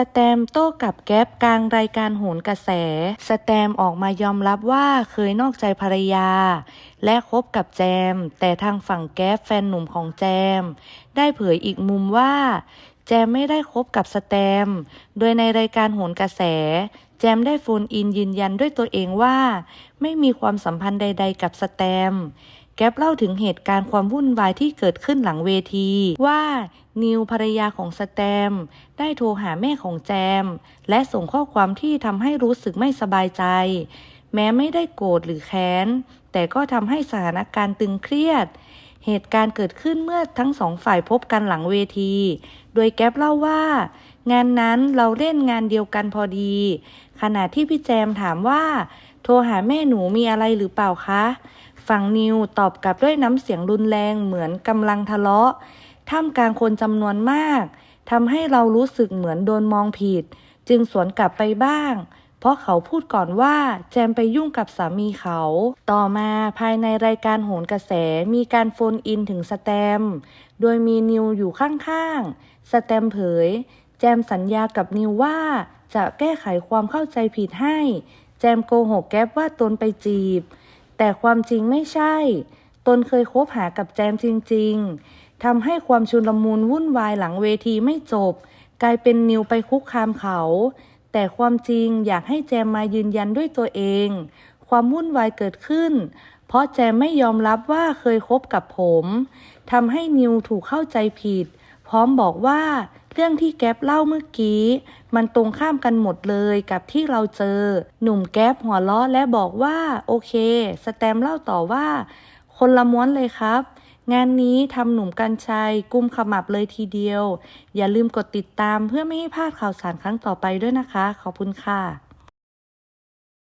สแตมโต้กับแก๊ปกลางรายการโหนกระแส สแตมออกมายอมรับว่าเคยนอกใจภรรยา และคบกับแจม แต่ทางฝั่งแก๊ปแฟนหนุ่มของแจม ได้เผยอีกมุมว่า แจมไม่ได้คบกับสแตม โดยในรายการโหนกระแส แจมได้โฟนอินยืนยันด้วยตัวเองว่า ไม่มีความสัมพันธ์ใด ๆ กับสแตม แก๊ปเล่าถึงเหตุการณ์ความวุ่นวายที่เกิดขึ้นหลังเวที ว่านิวภรรยาของสแตม ได้โทรหาแม่ของแจม และส่งข้อความที่ทำให้รู้สึกไม่สบายใจ แม้ไม่ได้โกรธหรือแค้น แต่ก็ทำให้สถานการณ์ตึงเครียด เหตุการณ์เกิดขึ้นเมื่อทั้งสองฝ่ายพบกันหลังเวที โดยแก๊ปเล่าว่า งานนั้นเราเล่นงานเดียวกันพอดี ขณะที่พี่แจมถามว่า โทรหาแม่หนูมีอะไรหรือเปล่าคะ ฝั่งนิวตอบกลับด้วยน้ำเสียงรุนแรงเหมือนกำลังทะเลาะ ท่ามกลางคนจำนวนมากทำให้เรารู้สึกเหมือนโดนมองผิด จึงสวนกลับไปบ้าง เพราะเขาพูดก่อนว่าแจมไปยุ่งกับสามีเขา ต่อมาภายในรายการโหนกระแสมีการโฟนอินถึงสแตม โดยมีนิวอยู่ข้างๆ สแตมเผย แจมสัญญากับนิวว่าจะแก้ไขความเข้าใจผิดให้ แจมโกหกแก๊ปว่าตนไปจีบ แต่ความจริงไม่ใช่ ตนเคยคบหากับแจมจริง ๆทำให้ความชุลมุนวุ่นวายหลังเวทีไม่จบ กลายเป็นนิวไปคุกคามเขา แต่ความจริงอยากให้แจมมายืนยันด้วยตัวเอง ความวุ่นวายเกิดขึ้น เพราะแจมไม่ยอมรับว่าเคยคบกับผมทำให้นิวถูกเข้าใจผิด พร้อมบอกว่าเรื่องที่แก๊ปเล่าเมื่อกี้ มันตรงข้ามกันหมดเลยกับที่เราเจอ หนุ่มแก๊ปหัวล้อและบอกว่าโอเค สแตมเล่าต่อว่า คนละม้วนเลยครับ งานนี้ทำหนุ่มกัญชัยกุมขมับเลยทีเดียว อย่าลืมกดติดตามเพื่อไม่ให้พลาดข่าวสารครั้งต่อไปด้วยนะคะ ขอบคุณค่ะ